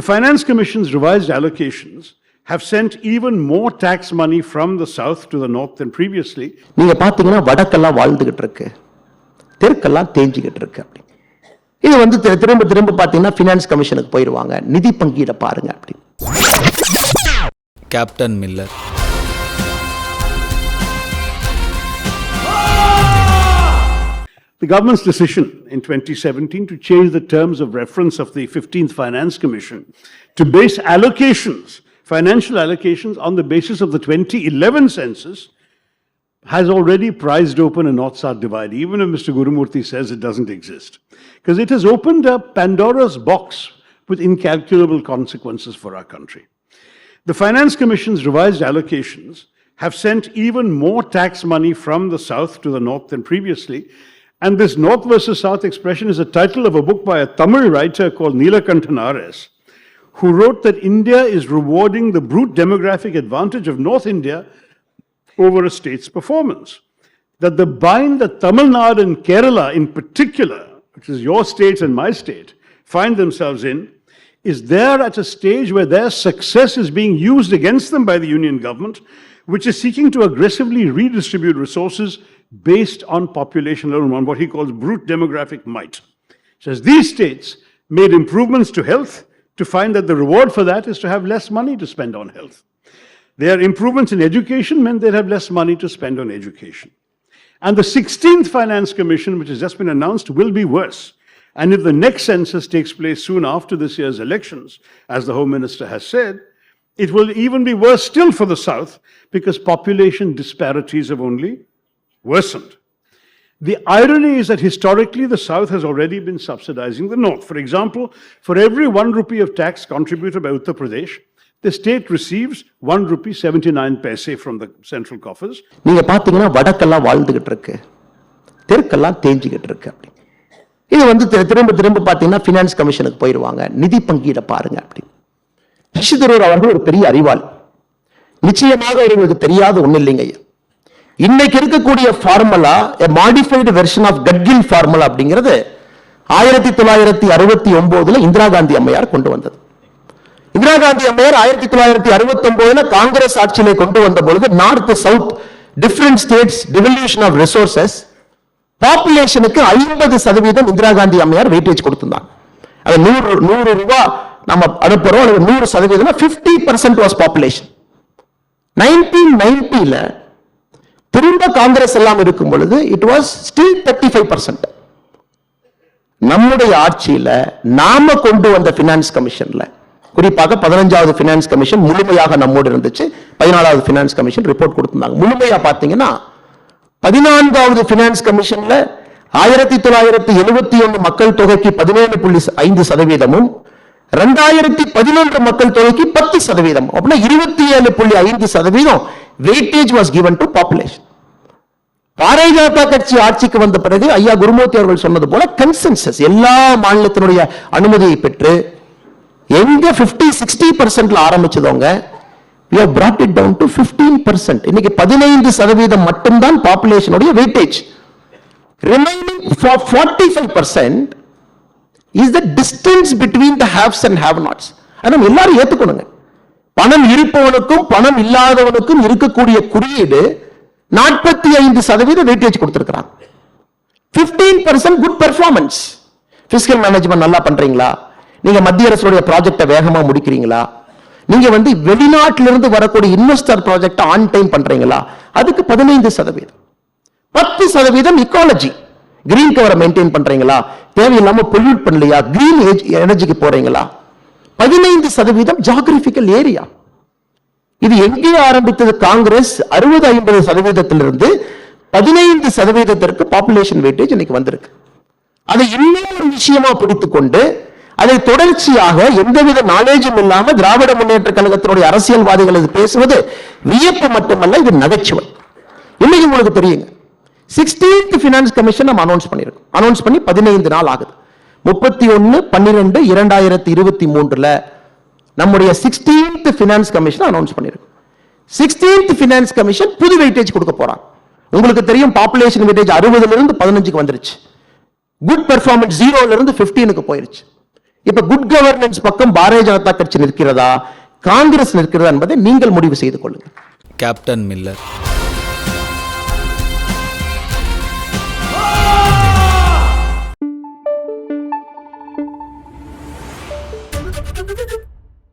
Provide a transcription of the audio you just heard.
The Finance Commission's revised allocations have sent even more tax money from the south to the north than previously, நீங்க பாத்தீங்கன்னா வடக்கெல்லாம் வாழ்ந்துகிட்டு இருக்கு. தெற்கெல்லாம் தேஞ்சிக்கிட்டு இருக்கு அப்படி. இது வந்து திரு- திரும்ப திரும்ப பாத்தீங்கன்னா பினான்ஸ் கமிஷனுக்கு போயிருவாங்க. நிதி பங்கீட பாருங்க அப்படி. Captain Miller The government's decision in 2017 to change the terms of reference of the 15th Finance Commission to base allocations, financial allocations, on the basis of the 2011 census has already prized open a north-south divide, even if Mr. Gurumurthy says it doesn't exist. Because it has opened up Pandora's box with incalculable consequences for our country. The Finance Commission's revised allocations have sent even more tax money from the south to the north than previously. And this north versus south expression is a title of a book by a Tamil writer called Neelakanthan R.S., who wrote that India is rewarding the brute demographic advantage of North India over a state's performance. That the bind that Tamil Nadu and Kerala in particular, which is your state and my state, find themselves in, is there at a stage where their success is being used against them by the union government, which is seeking to aggressively redistribute resources based on population alone, on what he calls brute demographic might. Says these states made improvements to health to find that the reward for that is to have less money to spend on health. Their improvements in education meant they'd have less money to spend on education. And the 16th Finance Commission, which has just been announced, will be worse. And if the next census takes place soon after this year's elections, as the Home Minister has said, it will even be worse still for the South because population disparities have only worsened. The irony is that historically the South has already been subsidizing the North. For example, for every one rupee of tax contributed by Uttar Pradesh, the state receives one rupee 79 paise from the central coffers. நீங்க பாத்தீங்கன்னா வடக்கெல்லாம் வாழ்ந்துகிட்டு இருக்கு தெற்கெல்லாம் தேஞ்சிக்கிட்டு இருக்கு அப்படி இது வந்து திரு- திரும்ப திரும்ப பாத்தீங்கன்னா ஃபினான்ஸ் கமிஷனுக்கு போயிடுவாங்க நிதி பங்கீட பாருங்க அப்படி. சசி தரூர் அவர்கள் ஒரு பெரிய அறிவாளி. நிச்சயமாக இவங்களுக்கு தெரியாத ஒன்றும் இல்லைங்க ஐயா. இன்னைக்கு இருக்கக்கூடிய formula modified version of Gadgil formula அப்படிங்கிறது ஆயிரத்தி தொள்ளாயிரத்தி அறுபத்தி ஒன்பதுல இந்திரா காந்தி அம்மையார் கொண்டு வந்தது. இந்திரா காந்தி அம்மையார் ஆயிரத்தி தொள்ளாயிரத்தி அறுபத்தி ஒன்பதுல காங்கிரஸ் ஆட்சியிலே கொண்டு வந்த பொழுது north south different states devolution of resources பாப்புலேஷனுக்கு ஐம்பது சதவீதம் இந்திரா காந்தி அம்மையார் வெயிட்டேஜ் கொடுத்திருந்தாங்க. அது நூறு நூறு ரூபாய் நம்ம அனுப்புறோம் அல்லது நூறு சதவீதம் fifty percent was population nineteen நைன்டில திரும்ப காங்கிரஸ் எல்லாம் இருக்கும் பொழுது it was still thirty five percent நம்முடைய ஆட்சியில் நாம கொண்டு வந்த பினான்ஸ் கமிஷன்ல குறிப்பாக பதினஞ்சாவது பினான்ஸ் கமிஷன் முழுமையாக நம்மோடு இருந்துச்சு பதினாலாவது பினான்ஸ் கமிஷன் ரிப்போர்ட் கொடுத்திருந்தாங்க. முழுமையாக பார்த்தீங்கன்னா பதினான்காவது பினான்ஸ் கமிஷன்ல ஆயிரத்தி தொள்ளாயிரத்தி எழுபத்தி ஒன்று மக்கள் தொகைக்கு பதினேழு புள்ளி ஐந்து சதவீதமும் ரெண்டாயிரத்தி பதினொன்று மக்கள் தொகைக்கு பத்து சதவீதம். அப்படின்னா இருபத்தி ஏழு புள்ளி ஐந்து சதவீதம் weightage was given to population Bharatiya Janata கட்சி ஆட்சிக்கு வந்த பிறகு ஐயா குருமூர்த்தி அவர்கள் சொன்னது போல கன்சென்சஸ் எல்லா மாநிலத்தினுடைய அனுமதியை பெற்று எங்க 50 சிக்ஸ்டி பர்சன்ட்ல ஆரம்பிச்சதவங்க you have brought down to to 15 percent இன்னைக்கு பதினைந்து சதவீதம் மட்டும்தான் பாப்புலேஷனுடைய weightage remaining forty five percent is the distance between the haves and have nots அதை நம்ம எல்லாரும் ஏற்றுக்கணுங்க பணம் இருப்பவனுக்கும் பணம் இல்லாதவனுக்கும் இருக்கக்கூடிய குறியீடு நாற்பத்தி ஐந்து சதவீத வெயிட்டேஜ் கொடுத்துருக்குறாங்க fifteen percent good performance physical management நல்லா பண்றீங்களா? நீங்க மத்திய அரசுடைய ப்ராஜெக்டை வேகமா முடிக்கிறீங்களா? நீங்க வந்து வெளிநாட்டிலிருந்து இருந்து வரக்கூடிய இன்வெஸ்டர் ப்ராஜெக்ட் ஆன் டைம் பண்றீங்களா? அதுக்கு பதினைந்து சதவீதம். பத்து சதவீதம் இக்காலஜி கிரீன் கவரை மெயின்டைன் பண்றீங்களா? தேவையில்லாம பொல்யூட் பண்ணலையா? கிரீன் எனர்ஜிக்கு e- போறீங்களா? பதினைந்து சதவீதம் ஜாகிரபிக்கல் ஏரியா இது எங்கே ஆரம்பித்தது காங்கிரஸ். அறுபது ஐம்பது சதவீதத்திலிருந்து பதினைந்து சதவீதத்திற்கு பாப்புலேஷன் வெயிட்டேஜ் இன்னைக்கு வந்திருக்கு. அதை இன்னொரு விஷயமா பிடித்துக்கொண்டு கொண்டு அதை தொடர்ச்சியாக எந்தவித நாலேஜும் இல்லாம திராவிட முன்னேற்ற கழகத்தினுடைய அரசியல்வாதிகள் இது பேசுவது வியப்பு மட்டுமல்ல இது நகைச்சுவை. இன்னைக்கு உங்களுக்கு தெரியுங்க. சிக்ஸ்டீன்த் பினான்ஸ் கமிஷன் நம்ம அனௌன்ஸ் பண்ணிருக்கோம் அனௌன்ஸ் பண்ணி பதினைந்து நாள் ஆகுது. முப்பத்தி ஒன்னு பன்னிரெண்டு இரண்டாயிரத்தி இருபத்தி மூன்றுல நம்முடைய சிக்ஸ்டீன்த் பினான்ஸ் கமிஷன் அனௌன்ஸ் பண்ணிருக்கோம் சிக்ஸ்டீன்த் பினான்ஸ் கமிஷன் புது வெயிட்டேஜ் கொடுக்க போறாங்க. உங்களுக்கு தெரியும் பாப்புலேஷன் வெயிட்டேஜ் அறுபதுல இருந்து பதினஞ்சுக்கு வந்துருச்சு. குட் பெர்ஃபார்மன்ஸ் ஜீரோல இருந்து 15 போயிருச்சு. இப்ப குட் கவர்னன்ஸ் பக்கம் பாரதிய ஜனதா கட்சி நிற்கிறதா? காங்கிரஸ் நிற்கிறதா என்பதை நீங்கள் முடிவு செய்து கொள்ளுங்கள். Captain Miller